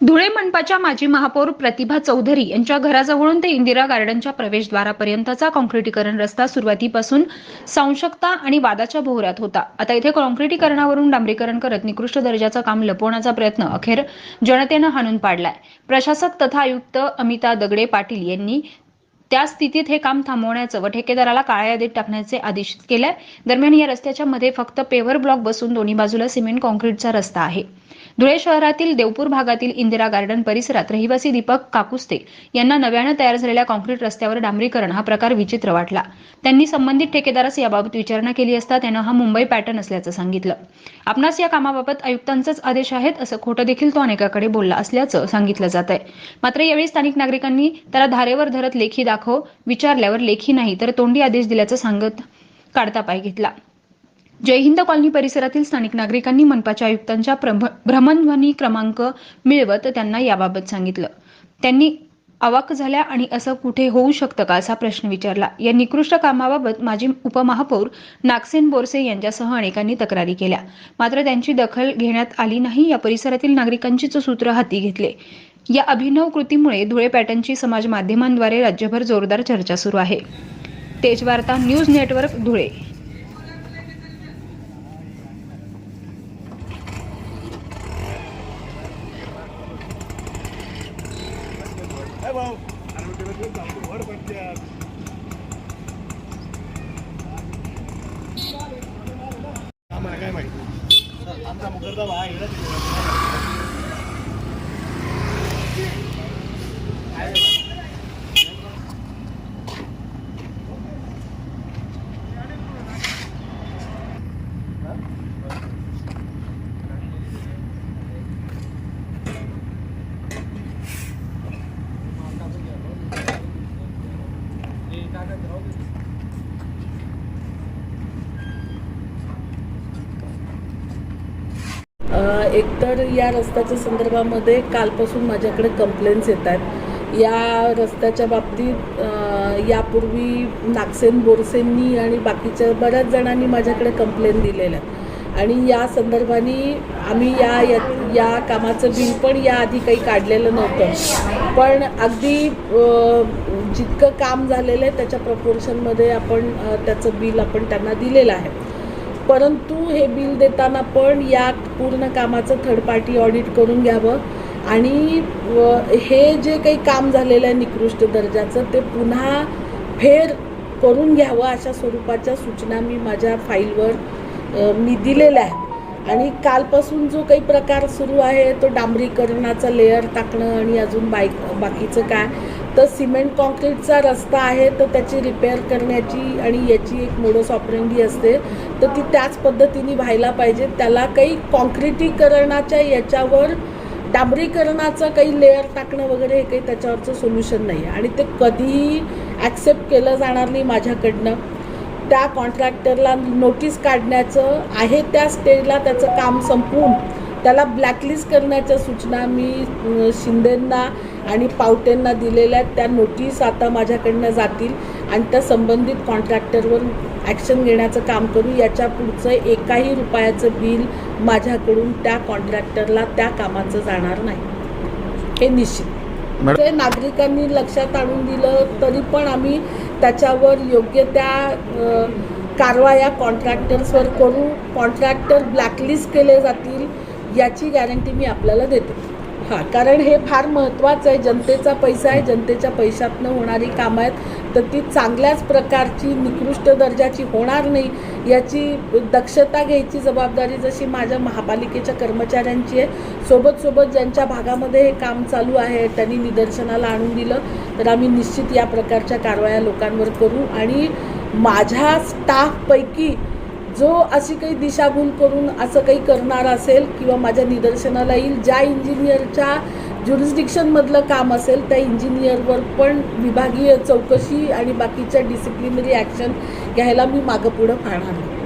धुळे मनपाच्या माजी महापौर प्रतिभा चौधरी यांच्या घराजवळून ते इंदिरा गार्डनच्या प्रवेशद्वारापर्यंतचा काँक्रिटीकरण रस्ता सुरुवातीपासून संशक्ता आणि वादाच्या भोवऱ्यात होता. आता इथे काँक्रिटीकरणावरून डांबरीकरण करत निकृष्ट दर्जाचं काम लपवण्याचा प्रयत्न अखेर जनतेनं हाणून पाडलाय. प्रशासक तथा आयुक्त अमिता दगडे पाटील यांनी त्या स्थितीत हे काम थांबवण्याचं व ठेकेदाराला काळ्या यादीत टाकण्याचे आदेश केलाय. दरम्यान या रस्त्याच्या मध्ये फक्त पेवर ब्लॉक बसून दोन्ही बाजूला सिमेंट कॉन्क्रीटचा रस्ता आहे. धुळे शहरातील देवपूर भागातील इंदिरा गार्डन परिसरात रहिवासी दीपक काकुस्ते यांना नव्यानं तयार झालेल्या कॉन्क्रीट रस्त्यावर डांबरीकरण हा प्रकार विचित्र वाटला. त्यांनी संबंधित ठेकेदारास याबाबत विचारणा केली असता त्यानं हा मुंबई पॅटर्न असल्याचं सांगितलं. आपणास या कामाबाबत आयुक्तांचाच आदेश आहेत असं खोटं देखील तो अनेकाकडे बोलला असल्याचं सांगितलं जात आहे मात्र यावेळी स्थानिक नागरिकांनी त्याला धारेवर धरत लेखी दाखव विचारल्यावर लेखी नाही तर तोंडी आदेश दिल्याचं सांगत काढता पाय घेतला. जयहिंद कॉलनी परिसरातील स्थानिक नागरिकांनी मनपाच्या आयुक्तांच्या भ्रमणध्वनी क्रमांक मिळवत त्यांना याबाबत सांगितलं. त्यांनी अवाक झाल्या आणि असं कुठे होऊ शकतं का असा प्रश्न विचारला. या निकृष्ट कामाबाबत माजी उपमहापौर नागसेन बोरसे यांच्यासह अनेकांनी तक्रारी केल्या. मात्र त्यांची दखल घेण्यात आली नाही. या परिसरातील नागरिकांचीच सूत्र हाती घेतले. या अभिनव कृतीमुळे धुळे पॅटर्नची समाज माध्यमांद्वारे राज्यभर जोरदार चर्चा सुरू आहे. तेज वार्ता न्यूज नेटवर्क धुळे. काय आम्हाला काय माहिती? आमचा मुकरदा हा येणार एकतर या रस्त्याच्या संदर्भामध्ये कालपासून माझ्याकडे कंप्लेंट्स येत आहेत. या रस्त्याच्या बाबतीत यापूर्वी नागसेन बोरसेंनी आणि बाकीच्या बऱ्याच जणांनी माझ्याकडे कंप्लेंट दिलेल्या आहेत. आणि या संदर्भाने आम्ही या या- या कामाचं बिल पण याआधी काही काढलेलं नव्हतं. पण अगदी जितकं काम झालेलं आहे त्याच्या प्रपोर्शनमध्ये आपण त्याचं बिल आपण त्यांना दिलेलं आहे. परंतु हे बिल देताना पण या पूर्ण कामाचं थर्ड पार्टी ऑडिट करून घ्यावं आणि व हे जे काही काम झालेलं आहे निकृष्ट दर्जाचं ते पुन्हा फेर करून घ्यावं अशा स्वरूपाच्या सूचना मी माझ्या फाईलवर मी दिलेला आहे. आणि कालपासून जो काही प्रकार सुरू आहे तो डांबरीकरणाचा लेअर टाकणं आणि अजून बाईक बाकीचं काय तर सिमेंट कॉन्क्रीटचा रस्ता आहे तर त्याची रिपेअर करण्याची आणि याची एक मोडस ऑपरेंडी असते तर ती त्याच पद्धतीने व्हायला पाहिजे. त्याला काही कॉन्क्रिटीकरणाच्या याच्यावर डांबरीकरणाचं काही लेअर टाकणं वगैरे हे काही त्याच्यावरचं सोल्युशन नाही आहे आणि ते कधीही ॲक्सेप्ट केलं जाणार नाही माझ्याकडनं. त्या कॉन्ट्रॅक्टरला नोटीस काढण्याचं आहे त्या स्टेजला त्याचं काम संपवून त्याला ब्लॅकलिस्ट करण्याच्या सूचना मी शिंदेंना आणि पावटेंना दिलेल्या त्या नोटीस आता माझ्याकडनं जातील आणि त्या संबंधित कॉन्ट्रॅक्टरवर ॲक्शन घेण्याचं काम करू. याच्या पुढचं एकाही रुपयाचं बिल माझ्याकडून त्या कॉन्ट्रॅक्टरला त्या कामाचं जाणार नाही. हे निश्चित. ते नागरिकांनी लक्षात आणून दिलं तरी पण आम्ही त्याच्यावर योग्य त्या कारवाया कॉन्ट्रॅक्टर्सवर करू. कॉन्ट्रॅक्टर ब्लॅकलिस्ट केले जातील याची गॅरंटी मी आपल्याला देते. हां कारण हे फार महत्त्वाचं आहे. जनतेचा पैसा आहे. जनतेच्या पैशातनं होणारी कामं आहेत. तर ती चांगल्याच प्रकारची निकृष्ट दर्जाची होणार नाही याची दक्षता घ्यायची जबाबदारी जशी माझ्या महापालिकेच्या कर्मचाऱ्यांची आहे. सोबत सोबत ज्यांच्या भागामध्ये हे काम चालू आहे त्यांनी निदर्शनाला आणून दिलं. तर आम्ही निश्चित या प्रकारच्या कारवाया लोकांवर करू. आणि माझ्या स्टाफपैकी जो अशी काही दिशाभूल करून असं काही करणार असेल किंवा माझ्या निदर्शनाला येईल ज्या इंजिनियरच्या ज्युरिस्डिक्शनमधलं काम असेल त्या इंजिनियरवर पण विभागीय चौकशी आणि बाकीच्या डिसिप्लिनरी ॲक्शन घ्यायला मी मागं पुढं पाहणार नाही